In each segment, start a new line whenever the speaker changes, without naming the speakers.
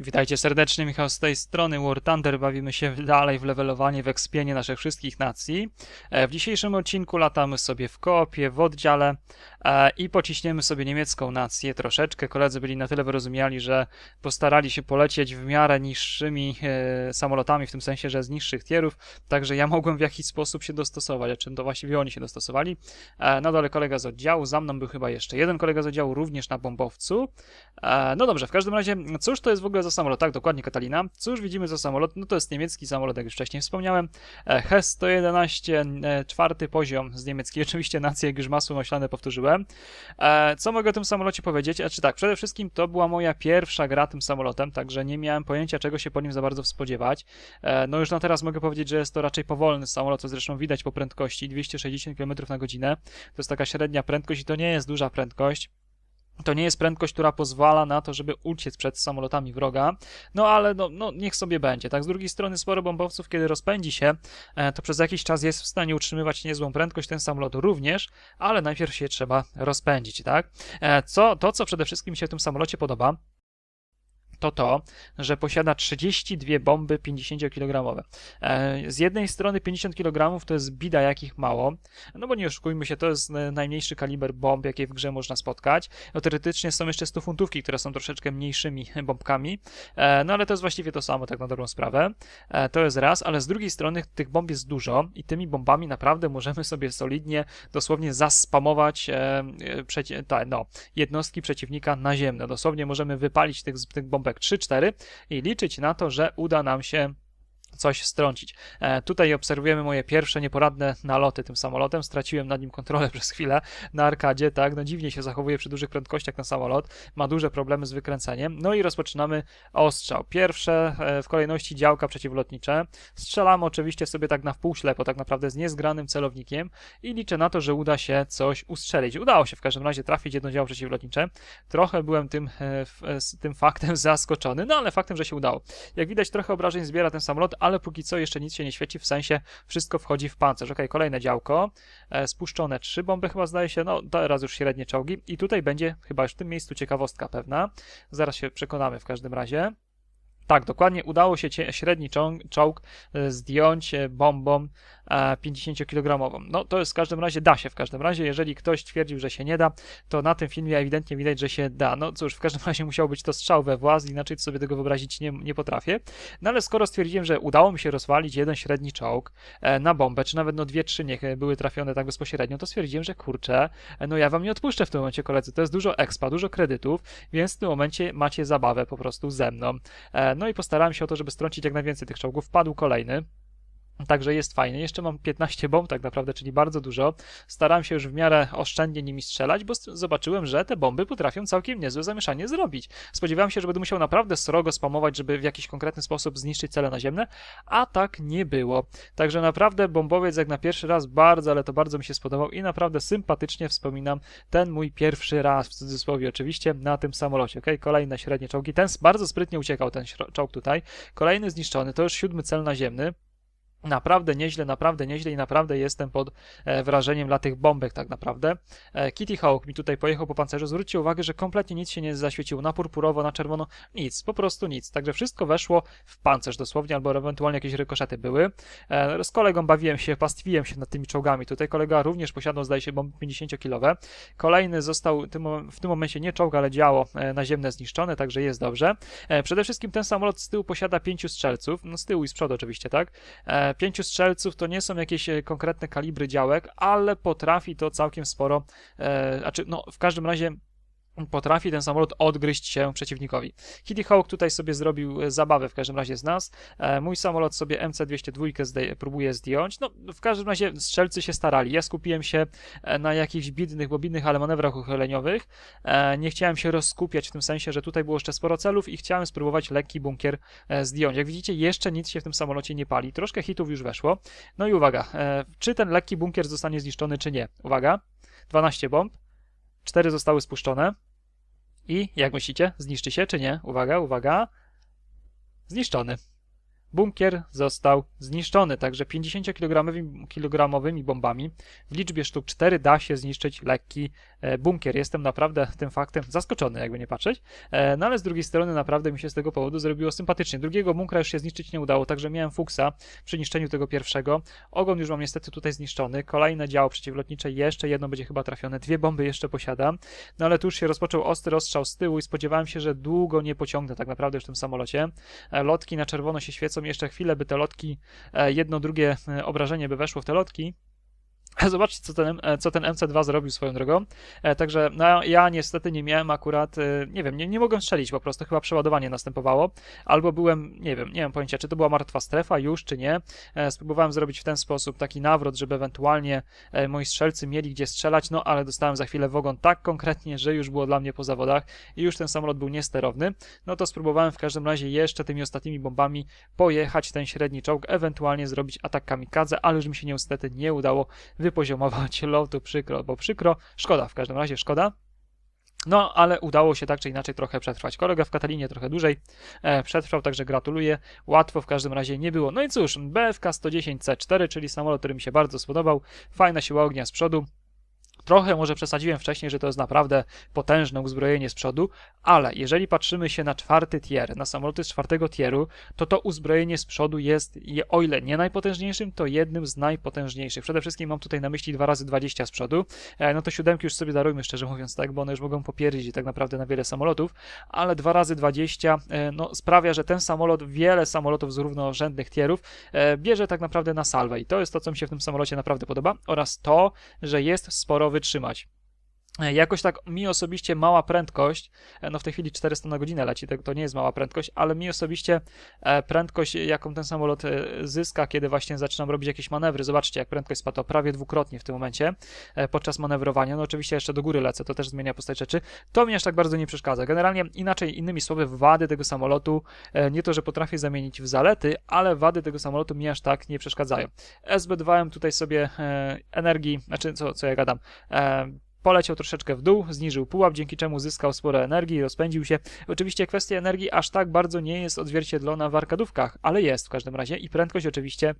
Witajcie serdecznie, Michał z tej strony War Thunder. Bawimy się dalej w levelowanie, w ekspienie naszych wszystkich nacji. E, W dzisiejszym odcinku latamy sobie w koopie, w oddziale e, i pociśniemy sobie niemiecką nację troszeczkę. Koledzy byli na tyle wyrozumiali, że postarali się polecieć w miarę niższymi e, samolotami, w tym sensie, że z niższych tierów, także ja mogłem w jakiś sposób się dostosować, a czym to właściwie oni się dostosowali. Na dole kolega z oddziału, za mną był chyba jeszcze jeden kolega z oddziału, również na bombowcu. No dobrze, w każdym razie, cóż to jest w ogóle za samolot? Tak, dokładnie Katalina. Cóż widzimy za samolot? No to jest niemiecki samolot, jak już wcześniej wspomniałem. E, HES-111, e, czwarty poziom z niemieckiej. Oczywiście nację, jak już masło maślane powtórzyłem. E, Co mogę o tym samolocie powiedzieć? Znaczy tak, przede wszystkim to była moja pierwsza gra tym samolotem, także nie miałem pojęcia, czego się po nim za bardzo spodziewać. No już na teraz mogę powiedzieć, że jest to raczej powolny samolot, co zresztą widać po prędkości 260 km na godzinę. To jest taka średnia prędkość i to nie jest duża prędkość. To nie jest prędkość, która pozwala na to, żeby uciec przed samolotami wroga. No ale no, no niech sobie będzie. Tak, z drugiej strony sporo bombowców, kiedy rozpędzi się, e, to przez jakiś czas jest w stanie utrzymywać niezłą prędkość, ten samolot również, ale najpierw się trzeba rozpędzić, tak? E, Co, to, co przede wszystkim mi się w tym samolocie podoba, to to, że posiada 32 bomby 50-kilogramowe. E, Z jednej strony 50 kg to jest bida jakich mało, no bo nie oszukujmy się, to jest najmniejszy kaliber bomb, jakie w grze można spotkać. No teoretycznie są jeszcze 100 funtówki, które są troszeczkę mniejszymi bombkami, e, no ale to jest właściwie to samo, tak na dobrą sprawę. E, To jest raz, ale z drugiej strony tych bomb jest dużo i tymi bombami naprawdę możemy sobie solidnie, dosłownie zaspamować e, no, jednostki przeciwnika naziemne. Dosłownie możemy wypalić tych, tych bombek 3-4 i liczyć na to, że uda nam się coś strącić. E, tutaj obserwujemy moje pierwsze nieporadne naloty tym samolotem. Straciłem nad nim kontrolę przez chwilę na arkadzie, tak? No dziwnie się zachowuje przy dużych prędkościach na samolot. Ma duże problemy z wykręceniem. No i rozpoczynamy ostrzał. Pierwsze e, w kolejności działka przeciwlotnicze. Strzelamy oczywiście sobie tak na wpół ślepo, tak naprawdę z niezgranym celownikiem i liczę na to, że uda się coś ustrzelić. Udało się w każdym razie trafić jedno działo przeciwlotnicze. Trochę byłem tym, e, tym faktem zaskoczony, no ale faktem, że się udało. Jak widać, trochę obrażeń zbiera ten samolot, ale póki co jeszcze nic się nie świeci, w sensie wszystko wchodzi w pancerz. Ok, kolejne działko, e, spuszczone trzy bomby chyba zdaje się, no teraz już średnie czołgi i tutaj będzie chyba już w tym miejscu ciekawostka pewna. Zaraz się przekonamy w każdym razie. Tak, dokładnie udało się średni czołg, e, zdjąć e, bombą 50-kilogramową. No to jest w każdym razie, da się w każdym razie. Jeżeli ktoś twierdził, że się nie da, to na tym filmie ewidentnie widać, że się da. No cóż, w każdym razie musiał być to strzał we włas, inaczej sobie tego wyobrazić nie, nie potrafię. No ale skoro stwierdziłem, że udało mi się rozwalić jeden średni czołg e, na bombę, czy nawet no dwie, trzy niech były trafione tak bezpośrednio, to stwierdziłem, że kurczę, no ja wam nie odpuszczę w tym momencie koledzy. To jest dużo expa, dużo kredytów, więc w tym momencie macie zabawę po prostu ze mną. E, no i postarałem się o to, żeby strącić jak najwięcej tych czołgów. Wpadł kolejny. Także jest fajnie. Jeszcze mam 15 bomb tak naprawdę, czyli bardzo dużo. Starałem się już w miarę oszczędnie nimi strzelać, bo zobaczyłem, że te bomby potrafią całkiem niezłe zamieszanie zrobić. Spodziewałem się, że będę musiał naprawdę srogo spamować, żeby w jakiś konkretny sposób zniszczyć cele naziemne, a tak nie było. Także naprawdę bombowiec jak na pierwszy raz bardzo, ale to bardzo mi się spodobał i naprawdę sympatycznie wspominam ten mój pierwszy raz, w cudzysłowie oczywiście, na tym samolocie. Okay? Kolejne średnie czołgi. Ten bardzo sprytnie uciekał, ten czołg tutaj. Kolejny zniszczony, to już siódmy cel naziemny. Naprawdę nieźle, naprawdę nieźle i naprawdę jestem pod e, wrażeniem dla tych bombek tak naprawdę. E, Kitty Hawk mi tutaj pojechał po pancerzu. Zwróćcie uwagę, że kompletnie nic się nie zaświeciło na purpurowo, na czerwono, nic, po prostu nic. Także wszystko weszło w pancerz dosłownie, albo ewentualnie jakieś rykoszety były. E, z kolegą bawiłem się, pastwiłem się nad tymi czołgami. Tutaj kolega również posiadał, zdaje się, bomby 50-kilowe. Kolejny został w tym momencie nie czołg, ale działo naziemne zniszczone, także jest dobrze. Przede wszystkim ten samolot z tyłu posiada pięciu strzelców, no z tyłu i z przodu oczywiście, tak? Pięciu strzelców to nie są jakieś e, konkretne kalibry działek, ale potrafi to całkiem sporo, e, znaczy, no w każdym razie potrafi ten samolot odgryźć się przeciwnikowi. Kitty Hawk tutaj sobie zrobił e, zabawę w każdym razie z nas. E, mój samolot sobie MC-202 zdej- próbuje zdjąć. No, w każdym razie strzelcy się starali. Ja skupiłem się e, na jakichś bidnych, bo bidnych, ale manewrach uchyleniowych. Nie chciałem się rozskupiać w tym sensie, że tutaj było jeszcze sporo celów i chciałem spróbować lekki bunkier zdjąć. Jak widzicie, jeszcze nic się w tym samolocie nie pali. Troszkę hitów już weszło. No i uwaga, czy ten lekki bunkier zostanie zniszczony, czy nie? Uwaga, 12 bomb, 4 zostały spuszczone. I jak myślicie, zniszczy się czy nie? Uwaga, uwaga. Zniszczony. Bunkier został zniszczony, także 50-kilogramowymi bombami w liczbie sztuk 4 da się zniszczyć lekki e, bunkier. Jestem naprawdę tym faktem zaskoczony, jakby nie patrzeć, e, no ale z drugiej strony naprawdę mi się z tego powodu zrobiło sympatycznie. Drugiego bunkra już się zniszczyć nie udało, także miałem fuksa przy niszczeniu tego pierwszego. Ogon już mam niestety tutaj zniszczony, kolejne działo przeciwlotnicze, jeszcze jedno będzie chyba trafione, dwie bomby jeszcze posiadam, no ale tu już się rozpoczął ostry ostrzał z tyłu i spodziewałem się, że długo nie pociągnę tak naprawdę już w tym samolocie. E, lotki na czerwono się świecą, jeszcze chwilę by te lotki, jedno, drugie obrażenie by weszło w te lotki, Zobaczcie, co ten, e, co ten MC2 zrobił swoją drogą. E, także no, ja niestety nie miałem akurat, e, nie wiem, nie, nie mogłem strzelić po prostu, chyba przeładowanie następowało, albo byłem, nie wiem, nie mam pojęcia, czy to była martwa strefa już, czy nie. Spróbowałem zrobić w ten sposób taki nawrot, żeby ewentualnie moi strzelcy mieli gdzie strzelać, no ale dostałem za chwilę w ogon tak konkretnie, że już było dla mnie po zawodach i już ten samolot był niesterowny. No to spróbowałem w każdym razie jeszcze tymi ostatnimi bombami pojechać ten średni czołg, ewentualnie zrobić atak kamikadze, ale już mi się niestety nie udało wypoziomować lotu, przykro, bo przykro, szkoda, w każdym razie szkoda. No, ale udało się tak czy inaczej trochę przetrwać. Kolega w Katalinie trochę dłużej e, przetrwał, także gratuluję. Łatwo w każdym razie nie było. No i cóż, BFK 110C4, czyli samolot, który mi się bardzo spodobał. Fajna siła ognia z przodu. Trochę może przesadziłem wcześniej, że to jest naprawdę potężne uzbrojenie z przodu, ale jeżeli patrzymy się na czwarty tier, na samoloty z czwartego tieru, to to uzbrojenie z przodu jest, o ile nie najpotężniejszym, to jednym z najpotężniejszych. Przede wszystkim mam tutaj na myśli 2 razy 20 z przodu. E, no to siódemki już sobie darujmy, szczerze mówiąc, tak, bo one już mogą popierdzić tak naprawdę na wiele samolotów, ale 2 razy 20 e, no, sprawia, że ten samolot, wiele samolotów z równorzędnych tierów e, bierze tak naprawdę na salwę i to jest to, co mi się w tym samolocie naprawdę podoba oraz to, że jest sporo wytrzymać. E, jakoś tak mi osobiście mała prędkość, e, no w tej chwili 400 na godzinę leci, to nie jest mała prędkość, ale mi osobiście e, prędkość, jaką ten samolot zyska, kiedy właśnie zaczynam robić jakieś manewry, zobaczcie jak prędkość spadła prawie dwukrotnie w tym momencie podczas manewrowania, no oczywiście jeszcze do góry lecę, to też zmienia postać rzeczy, to mi aż tak bardzo nie przeszkadza. Generalnie inaczej, innymi słowy, wady tego samolotu, nie to, że potrafię zamienić w zalety, ale wady tego samolotu mi aż tak nie przeszkadzają. SB2 tutaj sobie energii, znaczy co, co ja gadam, poleciał troszeczkę w dół, zniżył pułap, dzięki czemu zyskał sporo energii rozpędził się. Oczywiście kwestia energii aż tak bardzo nie jest odzwierciedlona w arkadówkach, ale jest w każdym razie i prędkość oczywiście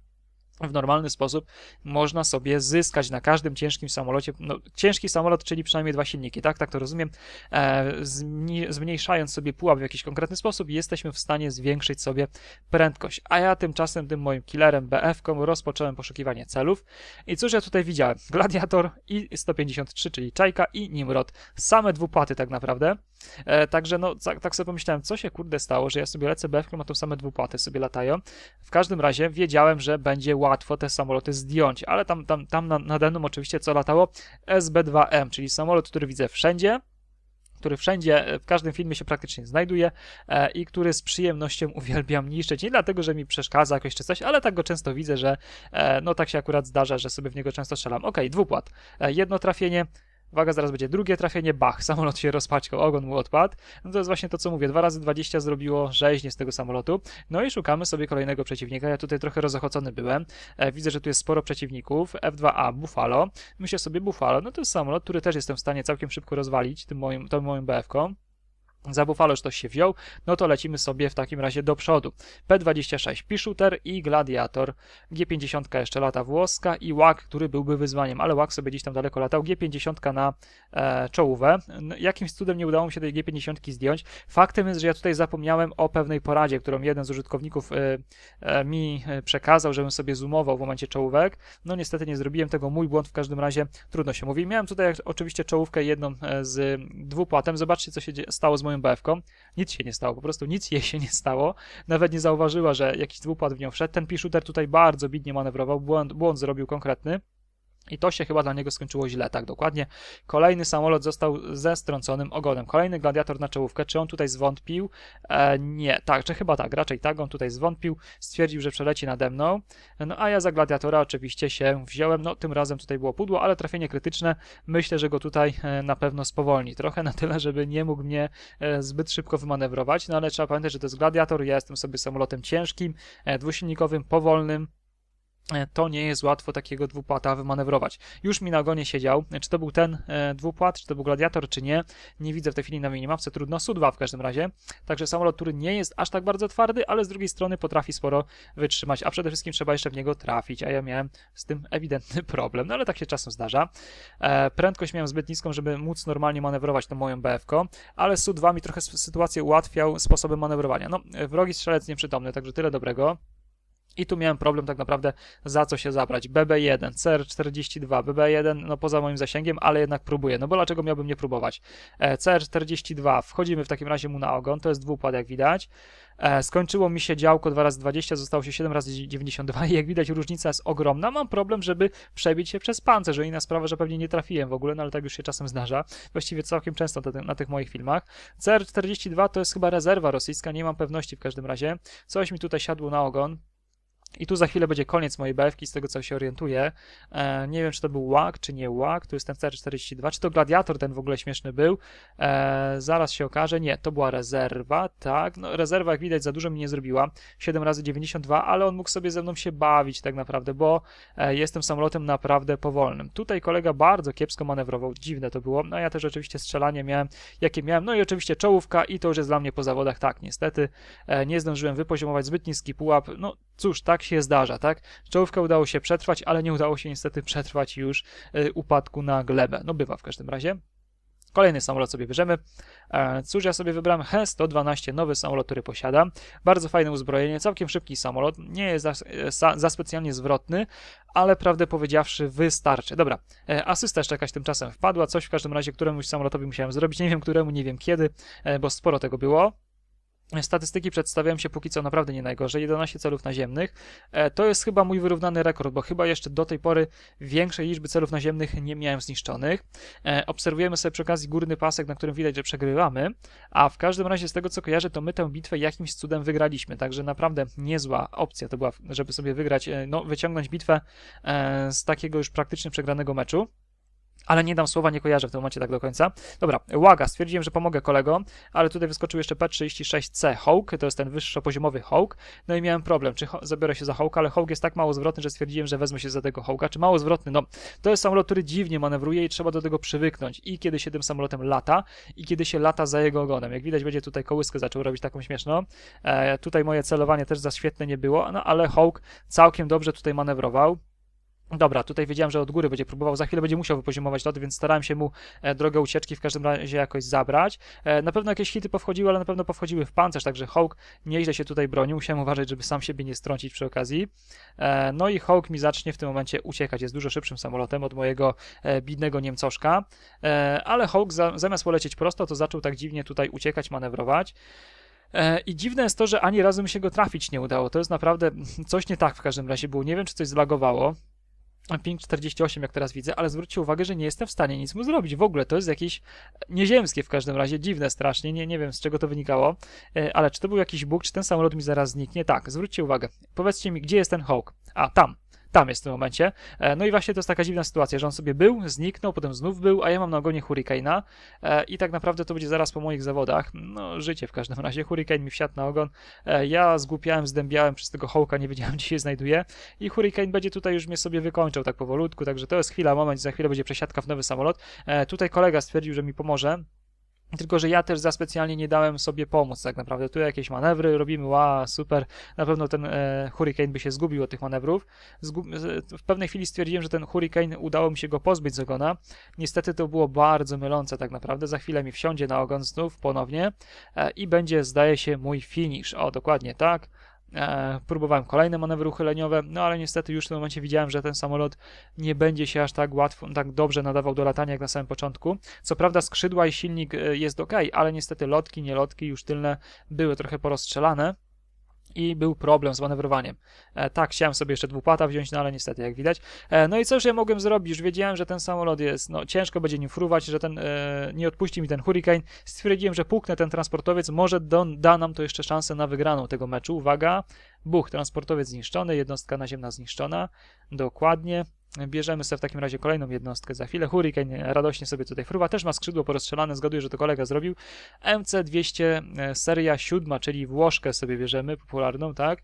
w normalny sposób można sobie zyskać na każdym ciężkim samolocie. No, ciężki samolot, czyli przynajmniej dwa silniki, tak? Tak to rozumiem. E, zmniejszając sobie pułap w jakiś konkretny sposób, jesteśmy w stanie zwiększyć sobie prędkość. A ja tymczasem tym moim killerem BF-ką rozpocząłem poszukiwanie celów. I cóż ja tutaj widziałem? Gladiator i 153, czyli Czajka i Nimrod. Same dwupłaty tak naprawdę. E, także no, tak, tak sobie pomyślałem, co się kurde stało, że ja sobie lecę BF-ką, a to same dwupłaty sobie latają. W każdym razie wiedziałem, że będzie łatwo te samoloty zdjąć, ale tam, tam, tam na, mną oczywiście co latało? SB2M, czyli samolot, który widzę wszędzie, który wszędzie, w każdym filmie się praktycznie znajduje e, i który z przyjemnością uwielbiam niszczyć. Nie dlatego, że mi przeszkadza jakoś czy coś, ale tak go często widzę, że e, no tak się akurat zdarza, że sobie w niego często strzelam. Ok, dwupłat. E, jedno trafienie, Uwaga, zaraz będzie drugie trafienie, bach, samolot się rozpaćkał, ogon mu odpadł. No to jest właśnie to, co mówię, 2 razy 20 zrobiło rzeźnie z tego samolotu. No i szukamy sobie kolejnego przeciwnika. Ja tutaj trochę rozochocony byłem. E, widzę, że tu jest sporo przeciwników. F2A, Buffalo. Myślę sobie Buffalo, no to jest samolot, który też jestem w stanie całkiem szybko rozwalić tym moim, tą moją BF-ką. Za Buffalo już ktoś się wziął, no to lecimy sobie w takim razie do przodu. P26 P-Shooter i Gladiator. G50 jeszcze lata włoska i łak, który byłby wyzwaniem, ale łak sobie gdzieś tam daleko latał. G50 na e, czołówę. No, jakimś cudem nie udało mi się tej G50 zdjąć. Faktem jest, że ja tutaj zapomniałem o pewnej poradzie, którą jeden z użytkowników e, e, mi e, przekazał, żebym sobie zoomował w momencie czołówek. No niestety nie zrobiłem tego, mój błąd w każdym razie, trudno się mówi. Miałem tutaj oczywiście czołówkę jedną e, z dwupłatem. Zobaczcie, co się stało z moją BF-ką. Nic się nie stało, po prostu nic jej się nie stało. Nawet nie zauważyła, że jakiś dwupłat w nią wszedł. Ten P-Shooter tutaj bardzo bidnie manewrował, błąd, błąd zrobił konkretny. I to się chyba dla niego skończyło źle, tak dokładnie. Kolejny samolot został ze strąconym ogonem. Kolejny gladiator na czołówkę. Czy on tutaj zwątpił? E, nie, tak, czy chyba tak, raczej tak. On tutaj zwątpił, stwierdził, że przeleci nade mną. No a ja za gladiatora oczywiście się wziąłem. No tym razem tutaj było pudło, ale trafienie krytyczne. Myślę, że go tutaj e, na pewno spowolni. Trochę na tyle, żeby nie mógł mnie e, zbyt szybko wymanewrować. No ale trzeba pamiętać, że to jest gladiator. Ja jestem sobie samolotem ciężkim, e, dwusilnikowym, powolnym to nie jest łatwo takiego dwupłata wymanewrować. Już mi na ogonie siedział, czy to był ten e, dwupłat, czy to był gladiator, czy nie, nie widzę w tej chwili na minimapce, trudno, Su-2 w każdym razie, także samolot, który nie jest aż tak bardzo twardy, ale z drugiej strony potrafi sporo wytrzymać, a przede wszystkim trzeba jeszcze w niego trafić, a ja miałem z tym ewidentny problem, no ale tak się czasem zdarza. E, prędkość miałem zbyt niską, żeby móc normalnie manewrować tą moją BF-ką, ale Su-2 mi trochę sytuację ułatwiał sposobem manewrowania. No, wrogi strzelec nieprzytomny, także tyle dobrego. I tu miałem problem tak naprawdę za co się zabrać. BB1, CR42, BB1 no poza moim zasięgiem, ale jednak próbuję. No bo dlaczego miałbym nie próbować? E, CR42, wchodzimy w takim razie mu na ogon, to jest dwupłat jak widać. E, skończyło mi się działko 2 razy 20, zostało się 7 razy 92 i jak widać różnica jest ogromna. Mam problem, żeby przebić się przez pancerz. Inna sprawa, że pewnie nie trafiłem w ogóle, no ale tak już się czasem zdarza. Właściwie całkiem często na tych moich filmach. CR42 to jest chyba rezerwa rosyjska, nie mam pewności w każdym razie. Coś mi tutaj siadło na ogon. I tu za chwilę będzie koniec mojej BFki, z tego co się orientuję. E, nie wiem, czy to był łak, czy nie łak. Tu jest ten CR42. Czy to gladiator ten w ogóle śmieszny był? E, zaraz się okaże. Nie, to była rezerwa, tak. No, rezerwa, jak widać, za dużo mi nie zrobiła. 7 razy 92, ale on mógł sobie ze mną się bawić tak naprawdę, bo e, jestem samolotem naprawdę powolnym. Tutaj kolega bardzo kiepsko manewrował. Dziwne to było. No ja też oczywiście strzelanie miałem, jakie miałem. No i oczywiście czołówka i to już jest dla mnie po zawodach. Tak, niestety e, nie zdążyłem wypoziomować zbyt niski pułap. No cóż, tak się zdarza, tak? Czołówkę udało się przetrwać, ale nie udało się niestety przetrwać już y, upadku na glebę. No bywa w każdym razie. Kolejny samolot sobie bierzemy. E, cóż, ja sobie wybrałem He-112, nowy samolot, który posiadam. Bardzo fajne uzbrojenie, całkiem szybki samolot. Nie jest za, za, za specjalnie zwrotny, ale prawdę powiedziawszy wystarczy. Dobra, e, asysta jeszcze jakaś tymczasem wpadła. Coś w każdym razie któremuś samolotowi musiałem zrobić. Nie wiem któremu, nie wiem kiedy, e, bo sporo tego było. Statystyki przedstawiają się póki co naprawdę nie najgorzej. 11 celów naziemnych. E, to jest chyba mój wyrównany rekord, bo chyba jeszcze do tej pory większej liczby celów naziemnych nie miałem zniszczonych. E, obserwujemy sobie przy okazji górny pasek, na którym widać, że przegrywamy, a w każdym razie z tego co kojarzę, to my tę bitwę jakimś cudem wygraliśmy. Także naprawdę niezła opcja to była, żeby sobie wygrać, e, no, wyciągnąć bitwę z takiego już praktycznie przegranego meczu ale nie dam słowa, nie kojarzę w tym momencie tak do końca. Dobra, łaga, stwierdziłem, że pomogę kolego, ale tutaj wyskoczył jeszcze P36C Hawk, to jest ten wyższopoziomowy Hawk, no i miałem problem, czy zabiorę się za Hawk, ale Hawk jest tak mało zwrotny, że stwierdziłem, że wezmę się za tego Hawka, czy mało zwrotny, no to jest samolot, który dziwnie manewruje i trzeba do tego przywyknąć. I kiedy się tym samolotem lata i kiedy się lata za jego ogonem, jak widać będzie tutaj kołyskę zaczął robić taką śmieszną, e, tutaj moje celowanie też za świetne nie było, no ale Hawk całkiem dobrze tutaj manewrował, Dobra, tutaj wiedziałem, że od góry będzie próbował, za chwilę będzie musiał wypoziomować lot, więc starałem się mu e, drogę ucieczki w każdym razie jakoś zabrać. E, na pewno jakieś hity powchodziły, ale na pewno powchodziły w pancerz, także Hawk nieźle się tutaj bronił. Musiałem uważać, żeby sam siebie nie strącić przy okazji. E, no i Hawk mi zacznie w tym momencie uciekać. Jest dużo szybszym samolotem od mojego bidnego Niemcoszka, ale Hawk za, zamiast polecieć prosto, to zaczął tak dziwnie tutaj uciekać, manewrować. I dziwne jest to, że ani razu mi się go trafić nie udało. To jest naprawdę coś nie tak w każdym razie było. Nie wiem, czy coś zlagowało ping 48, jak teraz widzę, ale zwróćcie uwagę, że nie jestem w stanie nic mu zrobić. W ogóle to jest jakieś nieziemskie w każdym razie, dziwne strasznie, nie, nie wiem z czego to wynikało, e, ale czy to był jakiś bóg, czy ten samolot mi zaraz zniknie? Tak, zwróćcie uwagę. Powiedzcie mi, gdzie jest ten Hawk? A, tam tam jest w tym momencie. E, no i właśnie to jest taka dziwna sytuacja, że on sobie był, zniknął, potem znów był, a ja mam na ogonie Hurricane'a e, i tak naprawdę to będzie zaraz po moich zawodach. No, życie w każdym razie. Hurricane mi wsiadł na ogon. E, ja zgłupiałem, zdębiałem przez tego hołka, nie wiedziałem gdzie się znajduje i Hurricane będzie tutaj już mnie sobie wykończał tak powolutku, także to jest chwila, moment, za chwilę będzie przesiadka w nowy samolot. Tutaj kolega stwierdził, że mi pomoże. Tylko, że ja też za specjalnie nie dałem sobie pomóc, tak naprawdę. Tu jakieś manewry robimy, ła, super. Na pewno ten e, Hurricane by się zgubił od tych manewrów. W pewnej chwili stwierdziłem, że ten Hurricane udało mi się go pozbyć z ogona. Niestety to było bardzo mylące, tak naprawdę. Za chwilę mi wsiądzie na ogon znów ponownie e, i będzie, zdaje się, mój finish. O, dokładnie tak. E, próbowałem kolejne manewry uchyleniowe, no ale niestety już w tym momencie widziałem, że ten samolot nie będzie się aż tak łatwo, tak dobrze nadawał do latania jak na samym początku. Co prawda skrzydła i silnik e, jest ok, ale niestety lotki, nielotki już tylne były trochę porozstrzelane i był problem z manewrowaniem. E, tak, chciałem sobie jeszcze dwupłata wziąć, no ale niestety, jak widać. E, no i cóż ja mogłem zrobić? Już wiedziałem, że ten samolot jest, no ciężko będzie nim fruwać, że ten, e, nie odpuści mi ten Hurricane. Stwierdziłem, że puknę ten transportowiec, może da nam to jeszcze szansę na wygraną tego meczu. Uwaga, buch, transportowiec zniszczony, jednostka naziemna zniszczona, dokładnie. Bierzemy sobie w takim razie kolejną jednostkę za chwilę. Hurricane radośnie sobie tutaj fruwa, też ma skrzydło porozstrzelane, zgaduję, że to kolega zrobił. MC200 e, seria siódma, czyli Włoszkę sobie bierzemy, popularną, tak?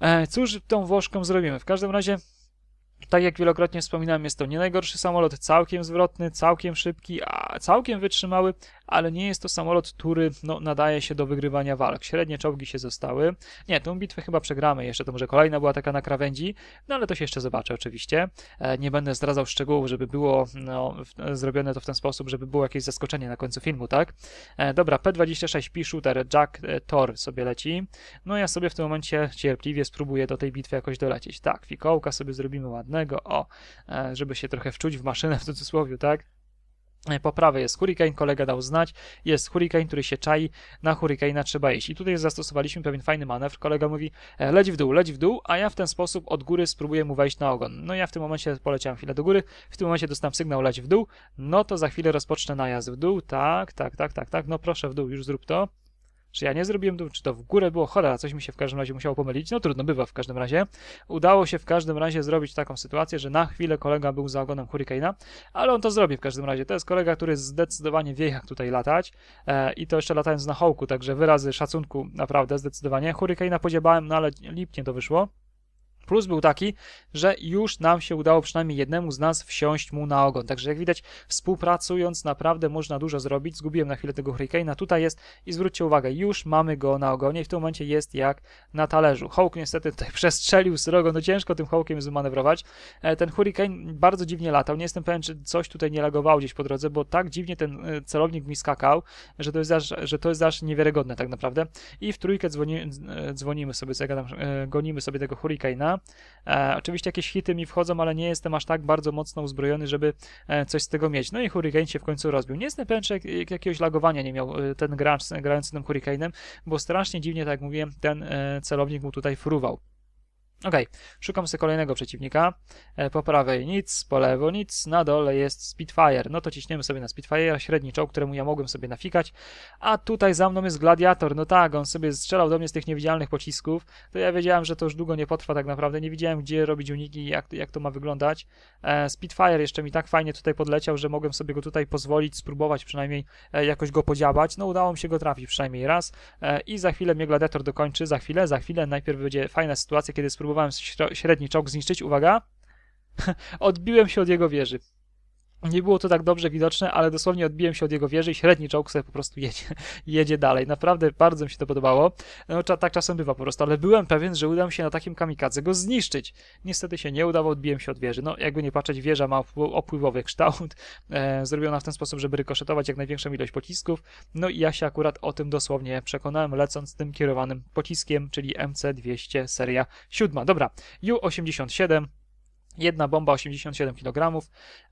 E, cóż tą Włoszką zrobimy? W każdym razie tak jak wielokrotnie wspominałem, jest to nie najgorszy samolot, całkiem zwrotny, całkiem szybki, a całkiem wytrzymały, ale nie jest to samolot, który no, nadaje się do wygrywania walk. Średnie czołgi się zostały. Nie, tą bitwę chyba przegramy jeszcze, to może kolejna była taka na krawędzi, no ale to się jeszcze zobaczy oczywiście. E, nie będę zdradzał szczegółów, żeby było no, zrobione to w ten sposób, żeby było jakieś zaskoczenie na końcu filmu, tak? E, dobra, P26 P-Shooter, Jack e, Thor sobie leci. No ja sobie w tym momencie cierpliwie spróbuję do tej bitwy jakoś dolecieć. Tak, fikołka sobie zrobimy o, e, żeby się trochę wczuć w maszynę w cudzysłowie, tak? E, Po prawej jest Hurricane, kolega dał znać. Jest Hurricane, który się czai. Na Hurricane'a trzeba iść. I tutaj zastosowaliśmy pewien fajny manewr. Kolega mówi, e, leć w dół, leć w dół, a ja w ten sposób od góry spróbuję mu wejść na ogon. No ja w tym momencie poleciałem chwilę do góry, w tym momencie dostałem sygnał leć w dół. No to za chwilę rozpocznę najazd w dół. Tak, tak, tak, tak, tak. No proszę w dół, już zrób to. Czy ja nie zrobiłem czy to w górę było? Cholera, coś mi się w każdym razie musiało pomylić. No trudno, bywa w każdym razie. Udało się w każdym razie zrobić taką sytuację, że na chwilę kolega był za ogonem Hurricane'a, ale on to zrobi w każdym razie. To jest kolega, który zdecydowanie wie, jak tutaj latać e, i to jeszcze latając na hołku, także wyrazy szacunku naprawdę zdecydowanie. Hurricane'a podziebałem, no ale lipnie to wyszło. Plus był taki, że już nam się udało przynajmniej jednemu z nas wsiąść mu na ogon. Także jak widać, współpracując naprawdę można dużo zrobić. Zgubiłem na chwilę tego Hurricane'a. Tutaj jest i zwróćcie uwagę, już mamy go na ogonie i w tym momencie jest jak na talerzu. Hołk niestety tutaj przestrzelił srogo, no ciężko tym hołkiem jest wymanewrować. E, Ten Hurricane bardzo dziwnie latał. Nie jestem pewien, czy coś tutaj nie lagowało gdzieś po drodze, bo tak dziwnie ten e, celownik mi skakał, że to jest aż, że to jest aż niewiarygodne tak naprawdę. I w trójkę dzwoni, e, dzwonimy sobie, co ja gadam, e, gonimy sobie tego Hurricane'a. E, oczywiście jakieś hity mi wchodzą, ale nie jestem aż tak bardzo mocno uzbrojony, żeby e, coś z tego mieć. No i Hurricane się w końcu rozbił. Nie jestem pewien, czy jak, jak jakiegoś lagowania nie miał e, ten gracz grający tym Hurricane'em, bo strasznie dziwnie, tak jak mówiłem, ten e, celownik mu tutaj fruwał. Okej, szukam sobie kolejnego przeciwnika. E, Po prawej nic, po lewo nic, na dole jest Spitfire. No to ciśniemy sobie na Spitfire, średni czołg, któremu ja mogłem sobie nafikać. A tutaj za mną jest Gladiator. No tak, on sobie strzelał do mnie z tych niewidzialnych pocisków. To ja wiedziałem, że to już długo nie potrwa tak naprawdę. Nie widziałem, gdzie robić uniki, jak, jak to ma wyglądać. E, Spitfire jeszcze mi tak fajnie tutaj podleciał, że mogłem sobie go tutaj pozwolić, spróbować przynajmniej e, jakoś go podziałać. No udało mi się go trafić przynajmniej raz. I za chwilę mnie Gladiator dokończy. Za chwilę, za chwilę. Najpierw będzie fajna sytuacja, kiedy spróbowałem śro- średni czołg zniszczyć. Uwaga! Odbiłem się od jego wieży. Nie było to tak dobrze widoczne, ale dosłownie odbiłem się od jego wieży i średni czołg sobie po prostu jedzie, jedzie dalej. Naprawdę bardzo mi się to podobało. No, tak czasem bywa po prostu, ale byłem pewien, że uda mi się na takim kamikadze go zniszczyć. Niestety się nie udało, odbiłem się od wieży. No, jakby nie patrzeć, wieża ma opł- opływowy kształt, e, zrobiona w ten sposób, żeby rykoszetować jak największą ilość pocisków. No i ja się akurat o tym dosłownie przekonałem, lecąc tym kierowanym pociskiem, czyli MC200 seria 7. Dobra, U-87. Jedna bomba 87 kg.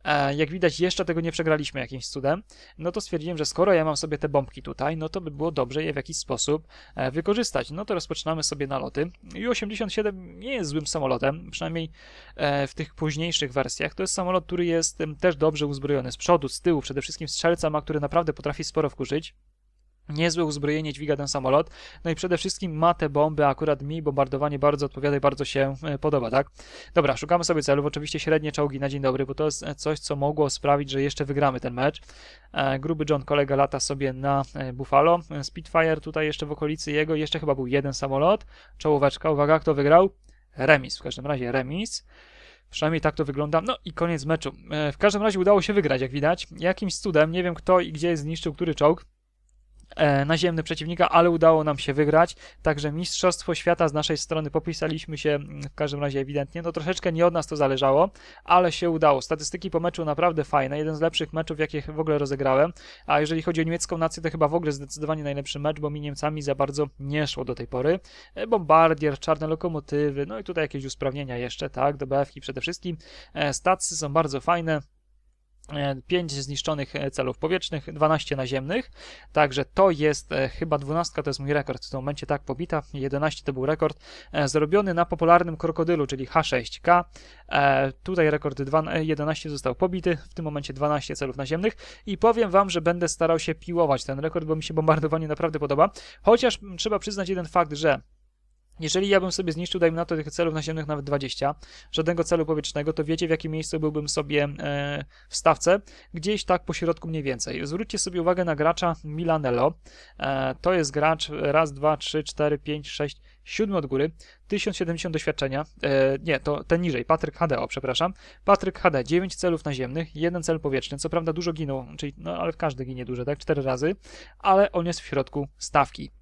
E, jak widać, jeszcze tego nie przegraliśmy jakimś cudem. No to stwierdziłem, że skoro ja mam sobie te bombki tutaj, no to by było dobrze je w jakiś sposób e, wykorzystać. No to rozpoczynamy sobie naloty. U-87 nie jest złym samolotem, przynajmniej e, w tych późniejszych wersjach. To jest samolot, który jest też dobrze uzbrojony z przodu, z tyłu. Przede wszystkim strzelca ma, który naprawdę potrafi sporo wkurzyć. Niezłe uzbrojenie dźwiga ten samolot. No i przede wszystkim ma te bomby, akurat mi bombardowanie bardzo odpowiada i bardzo się e, podoba, tak? Dobra, szukamy sobie celów. Oczywiście średnie czołgi na dzień dobry, bo to jest e, coś, co mogło sprawić, że jeszcze wygramy ten mecz. E, gruby John kolega lata sobie na Buffalo. Spitfire tutaj jeszcze w okolicy jego. Jeszcze chyba był jeden samolot. Czołóweczka, uwaga, kto wygrał? Remis, w każdym razie remis. Przynajmniej tak to wygląda. No i koniec meczu. W każdym razie udało się wygrać, jak widać. Jakimś cudem, nie wiem kto i gdzie zniszczył który czołg naziemny przeciwnika, ale udało nam się wygrać. Także Mistrzostwo Świata z naszej strony popisaliśmy się mm, w każdym razie ewidentnie. No troszeczkę nie od nas to zależało, ale się udało. Statystyki po meczu naprawdę fajne. Jeden z lepszych meczów, jakie w ogóle rozegrałem. A jeżeli chodzi o niemiecką nację, to chyba w ogóle zdecydowanie najlepszy mecz, bo mi Niemcami za bardzo nie szło do tej pory. E, Bombardier, czarne lokomotywy, no i tutaj jakieś usprawnienia jeszcze, tak, do BF-ki przede wszystkim. E, Stacje są bardzo fajne. 5 zniszczonych e, celów powietrznych, 12 naziemnych. Także to jest e, chyba 12, to jest mój rekord w tym momencie tak pobita. 11 to był rekord e, zrobiony na popularnym krokodylu, czyli H6K. E, tutaj rekord 2, e, 11 został pobity, w tym momencie 12 celów naziemnych i powiem wam, że będę starał się piłować ten rekord, bo mi się bombardowanie naprawdę podoba. Chociaż trzeba przyznać jeden fakt, że Jeżeli ja bym sobie zniszczył, dajmy na to, tych celów naziemnych nawet 20, żadnego celu powietrznego, to wiecie w jakim miejscu byłbym sobie e, w stawce? Gdzieś tak po środku mniej więcej. Zwróćcie sobie uwagę na gracza Milanello. E, to jest gracz raz, dwa, trzy, cztery, pięć, sześć, siódmy od góry, 1070 doświadczenia, e, nie, to ten niżej, Patryk HD, o przepraszam, Patryk HD, 9 celów naziemnych, jeden cel powietrzny, co prawda dużo ginął, czyli, no ale każdy ginie dużo, tak, 4 razy, ale on jest w środku stawki.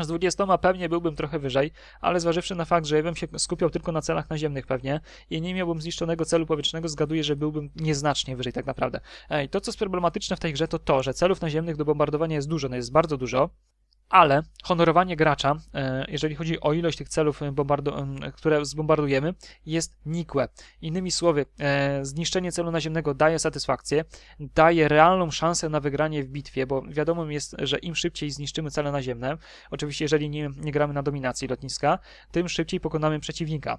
Z 20 pewnie byłbym trochę wyżej, ale zważywszy na fakt, że ja bym się skupiał tylko na celach naziemnych pewnie i nie miałbym zniszczonego celu powietrznego, zgaduję, że byłbym nieznacznie wyżej tak naprawdę. I to, co jest problematyczne w tej grze, to to, że celów naziemnych do bombardowania jest dużo, no jest bardzo dużo, ale honorowanie gracza, e, jeżeli chodzi o ilość tych celów, e, które zbombardujemy, jest nikłe. Innymi słowy, e, zniszczenie celu naziemnego daje satysfakcję, daje realną szansę na wygranie w bitwie, bo wiadomo jest, że im szybciej zniszczymy cele naziemne, oczywiście jeżeli nie, nie gramy na dominacji lotniska, tym szybciej pokonamy przeciwnika.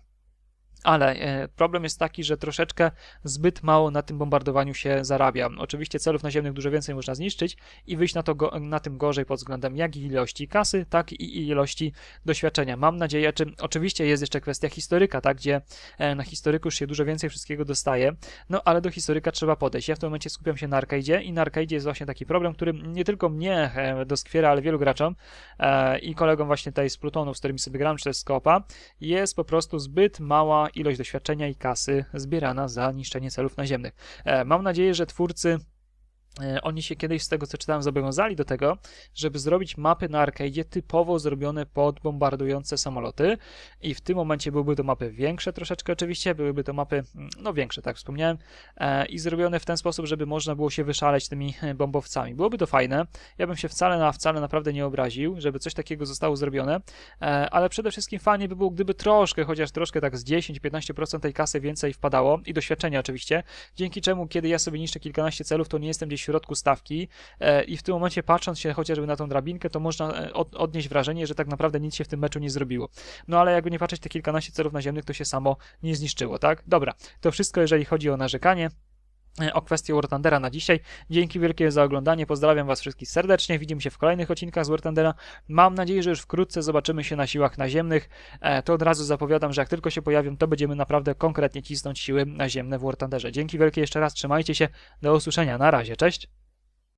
Ale e, problem jest taki, że troszeczkę zbyt mało na tym bombardowaniu się zarabia. Oczywiście celów naziemnych dużo więcej można zniszczyć i wyjść na, to go, na tym gorzej pod względem jak i ilości kasy, tak i ilości doświadczenia. Mam nadzieję, czy oczywiście jest jeszcze kwestia historyka, tak, gdzie e, na historyku już się dużo więcej wszystkiego dostaje, no ale do historyka trzeba podejść. Ja w tym momencie skupiam się na arcade i na arcade jest właśnie taki problem, który nie tylko mnie e, doskwiera, ale wielu graczom i kolegom właśnie tutaj z Plutonu, z którymi sobie gram, czy z jest po prostu zbyt mała ilość doświadczenia i kasy zbierana za niszczenie celów naziemnych. E, mam nadzieję, że twórcy oni się kiedyś, z tego co czytałem, zobowiązali do tego, żeby zrobić mapy na arcade typowo zrobione pod bombardujące samoloty i w tym momencie byłyby to mapy większe troszeczkę oczywiście, byłyby to mapy, mm, no większe, tak wspomniałem, e, i zrobione w ten sposób, żeby można było się wyszaleć tymi e, bombowcami. Byłoby to fajne, ja bym się wcale na wcale naprawdę nie obraził, żeby coś takiego zostało zrobione, ale przede wszystkim fajnie by było, gdyby troszkę, chociaż troszkę tak z 10-15% tej kasy więcej wpadało i doświadczenia oczywiście, dzięki czemu kiedy ja sobie niszczę kilkanaście celów, to nie jestem gdzieś środku stawki e, i w tym momencie patrząc się chociażby na tą drabinkę, to można e, odnieść wrażenie, że tak naprawdę nic się w tym meczu nie zrobiło. No ale jakby nie patrzeć te kilkanaście celów naziemnych, to się samo nie zniszczyło, tak? Dobra, to wszystko jeżeli chodzi o narzekanie o kwestię War Thundera na dzisiaj. Dzięki wielkie za oglądanie. Pozdrawiam Was wszystkich serdecznie. Widzimy się w kolejnych odcinkach z War Thundera. Mam nadzieję, że już wkrótce zobaczymy się na siłach naziemnych. To od razu zapowiadam, że jak tylko się pojawią, to będziemy naprawdę konkretnie cisnąć siły naziemne w War Thunderze. Dzięki wielkie jeszcze raz. Trzymajcie się. Do usłyszenia. Na razie. Cześć.